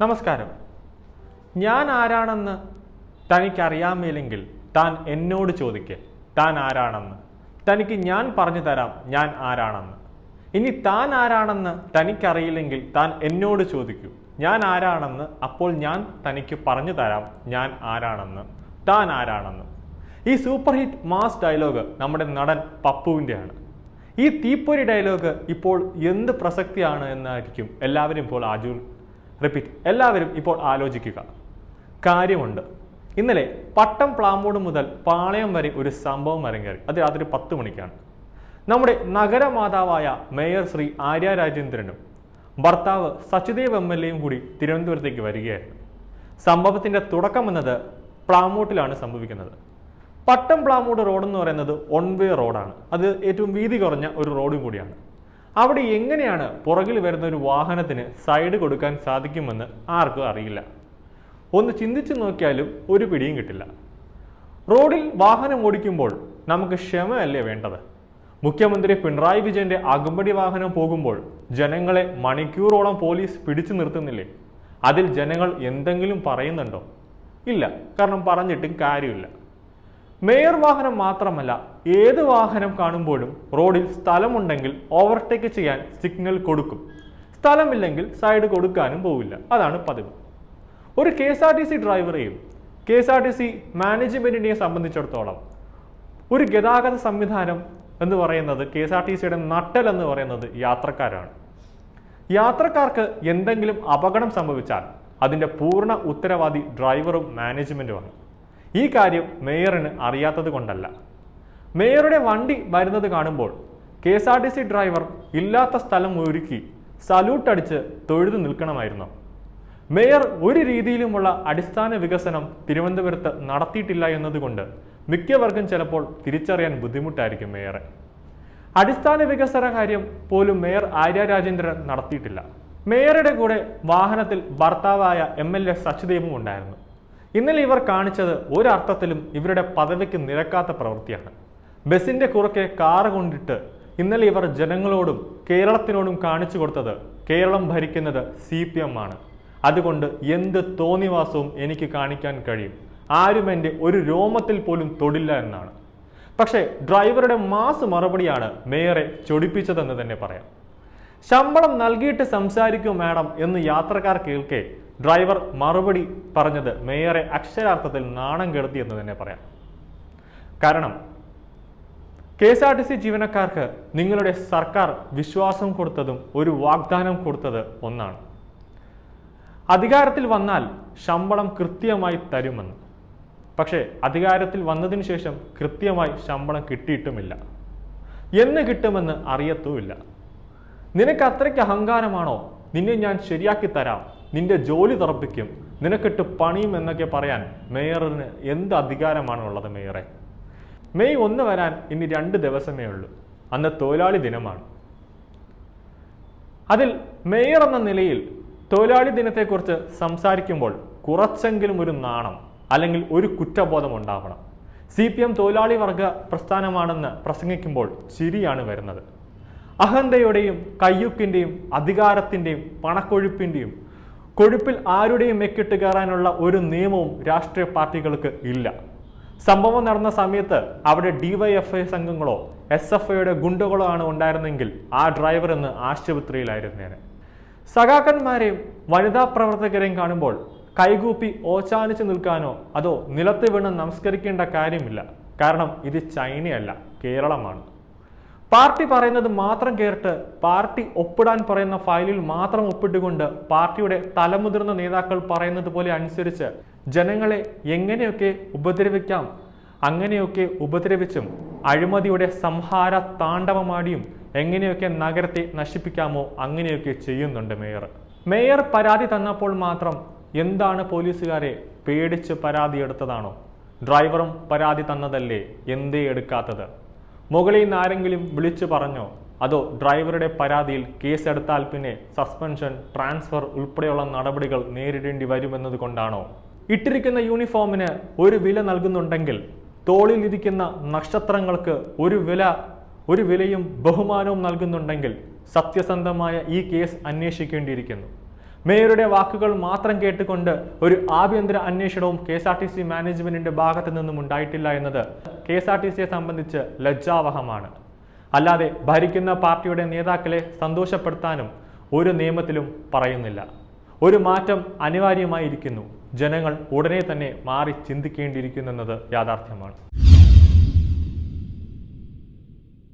നമസ്കാരം. ഞാൻ ആരാണെന്ന് തനിക്കറിയാമേലെങ്കിൽ താൻ എന്നോട് ചോദിക്കുക താൻ ആരാണെന്ന്. തനിക്ക് ഞാൻ പറഞ്ഞു തരാം ഞാൻ ആരാണെന്ന്. ഇനി താൻ ആരാണെന്ന് തനിക്കറിയില്ലെങ്കിൽ താൻ എന്നോട് ചോദിക്കൂ. ഞാൻ ആരാണെന്ന് അപ്പോൾ ഞാൻ തനിക്ക് പറഞ്ഞു തരാം ഞാൻ ആരാണെന്ന്. താൻ ആരാണെന്ന്. ഈ സൂപ്പർ ഹിറ്റ് മാസ് ഡയലോഗ് നമ്മുടെ നടൻ പപ്പുവിന്റെയാണ്. ഈ തീപ്പൊരി ഡയലോഗ് ഇപ്പോൾ എന്ത് പ്രസക്തിയാണ് എന്നായിരിക്കും എല്ലാവരും ഇപ്പോൾ ആജു റിപ്പീറ്റ് എല്ലാവരും ഇപ്പോൾ ആലോചിക്കുക. കാര്യമുണ്ട്. ഇന്നലെ പട്ടം പ്ലാമൂട് മുതൽ പാളയം വരെ ഒരു സംഭവം അരങ്ങേറി. അത് രാത്രി പത്ത് മണിക്കാണ്. നമ്മുടെ നഗരമാതാവായ മേയർ ശ്രീ ആര്യ രാജേന്ദ്രനും ഭർത്താവ് സച്ചിദേവ് എം എൽ എയും കൂടി തിരുവനന്തപുരത്തേക്ക് വരികയായിരുന്നു. സംഭവത്തിന്റെ തുടക്കം എന്നത് പ്ലാമൂട്ടിലാണ് സംഭവിക്കുന്നത്. പട്ടം പ്ലാമൂട് റോഡ് എന്ന് പറയുന്നത് ഒൺ വേ റോഡാണ്. അത് ഏറ്റവും വീതി കുറഞ്ഞ ഒരു റോഡും കൂടിയാണ്. അവിടെ എങ്ങനെയാണ് പുറകിൽ വരുന്ന ഒരു വാഹനത്തിന് സൈഡ് കൊടുക്കാൻ സാധിക്കുമെന്ന് ആർക്കും അറിയില്ല. ഒന്ന് ചിന്തിച്ചു നോക്കിയാലും ഒരു പിടിയും കിട്ടില്ല. റോഡിൽ വാഹനം ഓടിക്കുമ്പോൾ നമുക്ക് ക്ഷമയല്ലേ വേണ്ടത്? മുഖ്യമന്ത്രി പിണറായി വിജയന്റെ അകമ്പടി വാഹനം പോകുമ്പോൾ ജനങ്ങളെ മണിക്കൂറോളം പോലീസ് പിടിച്ചു നിർത്തുന്നില്ലേ? അതിൽ ജനങ്ങൾ എന്തെങ്കിലും പറയുന്നുണ്ടോ? ഇല്ല. കാരണം പറഞ്ഞിട്ടും കാര്യമില്ല. മേയർ വാഹനം മാത്രമല്ല ഏത് വാഹനം കാണുമ്പോഴും റോഡിൽ സ്ഥലമുണ്ടെങ്കിൽ ഓവർടേക്ക് ചെയ്യാൻ സിഗ്നൽ കൊടുക്കും. സ്ഥലമില്ലെങ്കിൽ സൈഡ് കൊടുക്കാനും പോവില്ല. അതാണ് പതിവ്. ഒരു K S R T C ഡ്രൈവറെയും K S R T C മാനേജ്മെന്റിനെയും സംബന്ധിച്ചിടത്തോളം ഒരു ഗതാഗത സംവിധാനം എന്ന് പറയുന്നത് കെ എസ് ആർ ടി സിയുടെ നട്ടൽ എന്ന് പറയുന്നത് യാത്രക്കാരാണ്. യാത്രക്കാർക്ക് എന്തെങ്കിലും അപകടം സംഭവിച്ചാൽ അതിന്റെ പൂർണ ഉത്തരവാദി ഡ്രൈവറും മാനേജ്മെന്റുമാണ്. ഈ കാര്യം മേയറിന് അറിയാത്തത് കൊണ്ടല്ല. മേയറുടെ വണ്ടി വരുന്നത് കാണുമ്പോൾ K S R T C driver ഇല്ലാത്ത സ്ഥലം ഒരുക്കി സല്യൂട്ട് അടിച്ച് തൊഴുതു നിൽക്കണമായിരുന്നു. മേയർ ഒരു രീതിയിലുമുള്ള അടിസ്ഥാന വികസനം തിരുവനന്തപുരത്ത് നടത്തിയിട്ടില്ല എന്നതുകൊണ്ട് മിക്കവർക്കും ചിലപ്പോൾ തിരിച്ചറിയാൻ ബുദ്ധിമുട്ടായിരിക്കും മേയറെ. അടിസ്ഥാന വികസന കാര്യം പോലും മേയർ ആര്യ രാജേന്ദ്രൻ നടത്തിയിട്ടില്ല. മേയറുടെ കൂടെ വാഹനത്തിൽ ഭർത്താവായ എം എൽ എ സച്ചിദേവും ഉണ്ടായിരുന്നു. ഇന്നലെ ഇവർ കാണിച്ചത് ഒരർത്ഥത്തിലും ഇവരുടെ പദവിക്ക് നിരക്കാത്ത പ്രവൃത്തിയാണ്. ബസിന്റെ കുറുക്കെ കാറ് കൊണ്ടിട്ട് ഇന്നലെ ഇവർ ജനങ്ങളോടും കേരളത്തിനോടും കാണിച്ചു കൊടുത്തത് കേരളം ഭരിക്കുന്നത് സി പി എം ആണ്. അതുകൊണ്ട് എന്ത് തോന്നിവാസവും എനിക്ക് കാണിക്കാൻ കഴിയും. ആരും എന്റെ ഒരു രോമത്തിൽ പോലും തൊടില്ല എന്നാണ്. പക്ഷേ ഡ്രൈവറുടെ മാസ് മറുപടിയാണ് മേയറെ ചൊടിപ്പിച്ചതെന്ന് തന്നെ പറയാം. ശമ്പളം നൽകിയിട്ട് സംസാരിക്കൂ മാഡം എന്ന് യാത്രക്കാർ കേൾക്കെ ഡ്രൈവർ മറുപടി പറഞ്ഞത് മേയറെ അക്ഷരാർത്ഥത്തിൽ നാണം കെടുത്തി എന്ന് തന്നെ പറയാം. കാരണം K S R T C ജീവനക്കാർക്ക് നിങ്ങളുടെ സർക്കാർ വിശ്വാസം കൊടുത്തതും ഒരു വാഗ്ദാനം കൊടുത്തത് ഒന്നാണ്. അധികാരത്തിൽ വന്നാൽ ശമ്പളം കൃത്യമായി തരുമെന്ന്. പക്ഷേ അധികാരത്തിൽ വന്നതിന് ശേഷം കൃത്യമായി ശമ്പളം കിട്ടിയിട്ടുമില്ല. എന്ന് കിട്ടുമെന്ന് അറിയത്തുമില്ല. നിനക്ക് അത്രയ്ക്ക് അഹങ്കാരമാണോ? നിന്നെ ഞാൻ ശരിയാക്കി തരാം. നിന്റെ ജോലി തറപ്പിക്കും. നിനക്കിട്ട് പണിയും എന്നൊക്കെ പറയാൻ മേയറിന് എന്ത് അധികാരമാണ് ഉള്ളത് മേയറെ? മെയ് ഒന്ന് വരാൻ ഇനി രണ്ട് ദിവസമേ ഉള്ളൂ. അന്ന് തൊഴിലാളി ദിനമാണ്. അതിൽ മേയർ എന്ന നിലയിൽ തൊഴിലാളി ദിനത്തെക്കുറിച്ച് സംസാരിക്കുമ്പോൾ കുറച്ചെങ്കിലും ഒരു നാണം അല്ലെങ്കിൽ ഒരു കുറ്റബോധം ഉണ്ടാവണം. സി പി എം തൊഴിലാളി വർഗ പ്രസ്ഥാനമാണെന്ന് പ്രസംഗിക്കുമ്പോൾ ചിരിയാണ് വരുന്നത്. അഹന്തയുടെയും കയ്യുക്കിന്റെയും അധികാരത്തിന്റെയും പണക്കൊഴുപ്പിന്റെയും കൊഴുപ്പിൽ ആരുടെയും മെക്കിട്ട് കയറാനുള്ള ഒരു നിയമവും രാഷ്ട്രീയ പാർട്ടികൾക്ക് ഇല്ല. സംഭവം നടന്ന സമയത്ത് അവിടെ ഡിവൈഎഫ്ഐ സംഘങ്ങളോ എസ് എഫ് ഐയുടെ ഗുണ്ടകളോ ആണ് ഉണ്ടായിരുന്നെങ്കിൽ ആ ഡ്രൈവർ ഇന്ന് ആശുപത്രിയിലായിരുന്നേനെ. സഖാക്കന്മാരെയും വനിതാ പ്രവർത്തകരെയും കാണുമ്പോൾ കൈകൂപ്പി ഓച്ചാനിച്ച് നിൽക്കാനോ അതോ നിലത്ത് വീണ് നമസ്കരിക്കേണ്ട കാര്യമില്ല. കാരണം ഇത് ചൈനയല്ല കേരളമാണ്. പാർട്ടി പറയുന്നത് മാത്രം കേട്ട് പാർട്ടി ഒപ്പിടാൻ പറയുന്ന ഫയലിൽ മാത്രം ഒപ്പിട്ടുകൊണ്ട് പാർട്ടിയുടെ തലമുതിർന്ന നേതാക്കൾ പറയുന്നത് പോലെ അനുസരിച്ച് ജനങ്ങളെ എങ്ങനെയൊക്കെ ഉപദ്രവിക്കാം അങ്ങനെയൊക്കെ ഉപദ്രവിച്ചും അഴിമതിയുടെ സംഹാര താണ്ഡവമാടിയും എങ്ങനെയൊക്കെ നഗരത്തെ നശിപ്പിക്കാമോ അങ്ങനെയൊക്കെ ചെയ്യുന്നുണ്ട് മേയർ. മേയർ പരാതി തന്നപ്പോൾ മാത്രം എന്താണ് പോലീസുകാരെ പേടിച്ച് പരാതി എടുത്തതാണോ? ഡ്രൈവറും പരാതി തന്നതല്ലേ എന്തേ എടുക്കാത്തത്? മുകളിൽ നിന്ന് ആരെങ്കിലും വിളിച്ചു പറഞ്ഞോ? അതോ ഡ്രൈവറുടെ പരാതിയിൽ കേസെടുത്താൽ പിന്നെ സസ്പെൻഷൻ ട്രാൻസ്ഫർ ഉൾപ്പെടെയുള്ള നടപടികൾ നേരിടേണ്ടി വരുമെന്നത് കൊണ്ടാണോ ഇട്ടിരിക്കുന്ന യൂണിഫോമിന് ഒരു വില നൽകുന്നുണ്ടെങ്കിൽ തോളിലിരിക്കുന്ന നക്ഷത്രങ്ങൾക്ക് ഒരു വില ഒരു വിലയും ബഹുമാനവും നൽകുന്നുണ്ടെങ്കിൽ സത്യസന്ധമായ ഈ കേസ് അന്വേഷിക്കേണ്ടിയിരിക്കുന്നു. മേയറുടെ വാക്കുകൾ മാത്രം കേട്ടുകൊണ്ട് ഒരു ആഭ്യന്തര അന്വേഷണവും K S R T C മാനേജ്മെന്റിന്റെ ഭാഗത്തു നിന്നും ഉണ്ടായിട്ടില്ല എന്നത് കെ എസ് ആർ ടി സിയെ സംബന്ധിച്ച് ലജ്ജാവഹമാണ്. അല്ലാതെ ഭരിക്കുന്ന പാർട്ടിയുടെ നേതാക്കളെ സന്തോഷപ്പെടുത്താനും ഒരു നിയമത്തിലും പറയുന്നില്ല. ഒരു മാറ്റം അനിവാര്യമായിരിക്കുന്നു. ജനങ്ങൾ ഉടനെ തന്നെ മാറി ചിന്തിക്കേണ്ടിയിരിക്കുന്നു എന്നത് യാഥാർത്ഥ്യമാണ്.